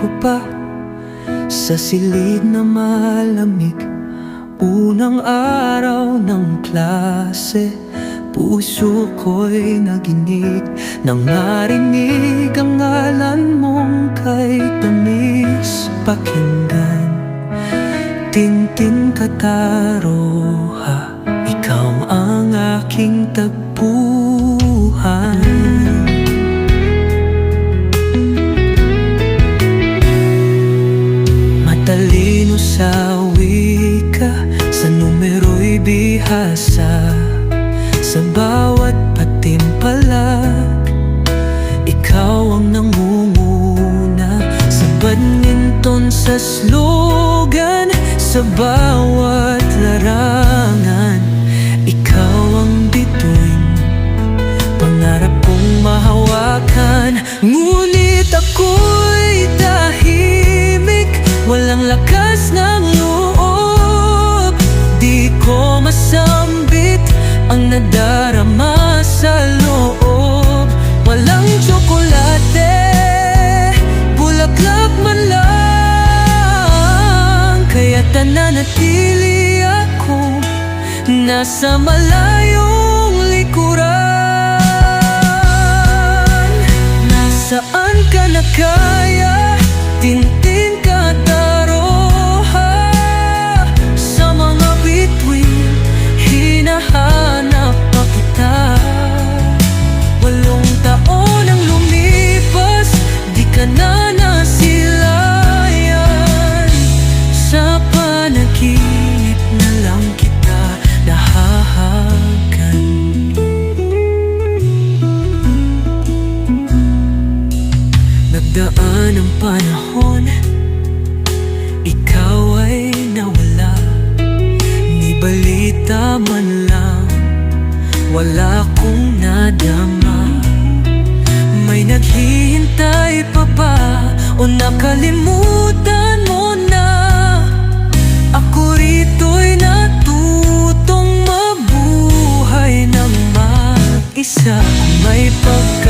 ko pa Sa silid na malamig Unang araw ng klase Puso ko'y naginig Nang narinig ang ngalan mong kay tamis Pakinggan Tintin Kataroha Ikaw ang aking tagpuhan Matalino sa wika Sa numero'y bihasa Sa bawat patimpalag Ikaw ang nangunguna Sa badminton, sa slogan Sa bawat larangan. Ikaw ang bituin Pangarap kong mahawakan. Ngunit ako'y ko masambit Ang nadarama sa loob. Walang tsokolate Bulaklak man lang. Kaya't nananatili ako Nasa malayong panahon Ikaw ay nawala. Ni balita man lang Wala kong nadama. May naghihintay pa ba O nakalimutan mo na? Ako rito'y natutong mabuhay ng mag-isa. May pagkakataon